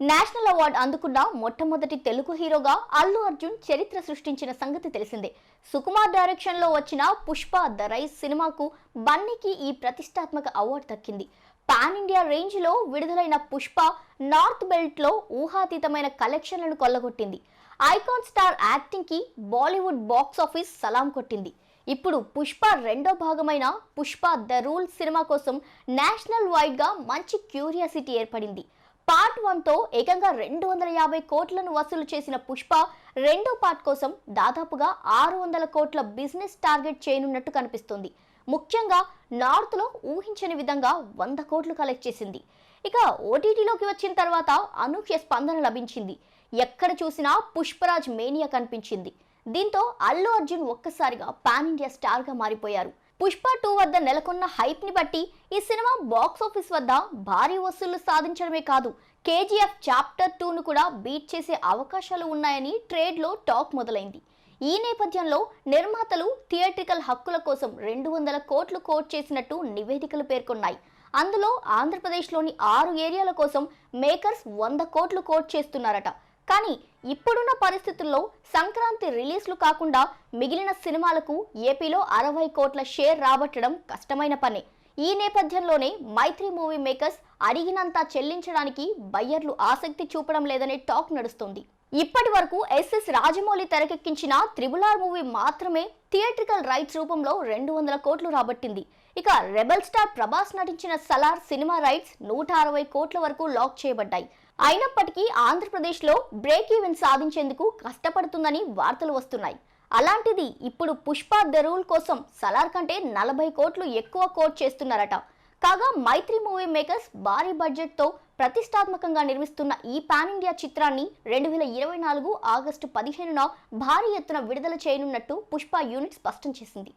National award అందుకున్న మొట్టమొదటి తెలుగు హీరోగా అల్లు అర్జున్ చరిత్ర సృష్టించిన సంగతి తెలిసిందే. సుకుమార్ డైరెక్షన్లో వచ్చిన పుష్ప ద రైస్ సినిమాకు బన్నీకి ఈ ప్రతిష్టాత్మక అవార్డు దక్కింది. పాన్ ఇండియా రేంజ్లో విడుదలైన పుష్ప నార్త్ బెల్ట్లో ఊహాతీతమైన కలెక్షన్లను కొల్లగొట్టింది. ఐకాన్ స్టార్ యాక్టింగ్కి బాలీవుడ్ బాక్స్ ఆఫీస్ సలాం కొట్టింది. ఇప్పుడు పుష్ప రెండో భాగమైన పుష్ప ద రూల్ సినిమా కోసం నేషనల్ వైడ్గా మంచి క్యూరియాసిటీ ఏర్పడింది. పార్ట్ వన్తో ఏకంగా రెండు వందల యాభై కోట్లను వసూలు చేసిన పుష్ప రెండో పార్ట్ కోసం దాదాపుగా ఆరు వందల కోట్ల బిజినెస్ టార్గెట్ చేయనున్నట్టు కనిపిస్తుంది. ముఖ్యంగా నార్త్లో ఊహించని విధంగా వంద కోట్లు కలెక్ట్ చేసింది. ఇక ఓటీటీలోకి వచ్చిన తర్వాత అనూహ్య స్పందన లభించింది. ఎక్కడ చూసినా పుష్పరాజ్ మేనియా కనిపించింది. దీంతో అల్లు అర్జున్ ఒక్కసారిగా పాన్ ఇండియా స్టార్గా మారిపోయారు. పుష్ప టూ వద్ద నెలకొన్న హైప్ని బట్టి ఈ సినిమా బాక్స్ ఆఫీస్ వద్ద భారీ వసూళ్ళు సాధించడమే కాదు కేజీఎఫ్ చాప్టర్ టూను కూడా బీట్ చేసే అవకాశాలు ఉన్నాయని ట్రేడ్లో టాక్ మొదలైంది. ఈ నేపథ్యంలో నిర్మాతలు థియేట్రికల్ హక్కుల కోసం రెండు వందల కోట్లు కోట్ చేసినట్టు నివేదికలు పేర్కొన్నాయి. అందులో ఆంధ్రప్రదేశ్లోని ఆరు ఏరియాల కోసం మేకర్స్ వంద కోట్లు కోట్ చేస్తున్నారట. కానీ ఇప్పుడున్న పరిస్థితుల్లో సంక్రాంతి రిలీజ్లు కాకుండా మిగిలిన సినిమాలకు ఏపీలో అరవై కోట్ల షేర్ రాబట్టడం కష్టమైన పనే. ఈ నేపథ్యంలోనే మైత్రి మూవీ మేకర్స్ అడిగినంత చెల్లించడానికి బయ్యర్లు ఆసక్తి చూపడం లేదనే టాక్ నడుస్తుంది. ఇప్పటి వరకు ఎస్ఎస్ రాజమౌళి తెరకెక్కించిన త్రిబులార్ మూవీ మాత్రమే థియేట్రికల్ రైట్స్ రూపంలో రెండు వందల కోట్లు రాబట్టింది. ఇక రెబల్ స్టార్ ప్రభాస్ నటించిన సలార్ సినిమా రైట్స్ నూట అరవై కోట్ల వరకు లాక్ చేయబడ్డాయి. అయినప్పటికీ ఆంధ్రప్రదేశ్లో బ్రేక్ ఈవెన్ సాధించేందుకు కష్టపడుతుందని వార్తలు వస్తున్నాయి. అలాంటిది ఇప్పుడు పుష్ప దెరూల్ కోసం సలార్ కంటే నలభై కోట్లు ఎక్కువ కోట్ చేస్తున్నారట. కాగా మైత్రి మూవీ మేకర్స్ భారీ బడ్జెట్తో ప్రతిష్టాత్మకంగా నిర్మిస్తున్న ఈ పాన్ ఇండియా చిత్రాన్ని రెండు వేల ఇరవై నాలుగు ఆగస్టు పదిహేనున భారీ ఎత్తున విడుదల చేయనున్నట్టు పుష్ప యూనిట్ స్పష్టం చేసింది.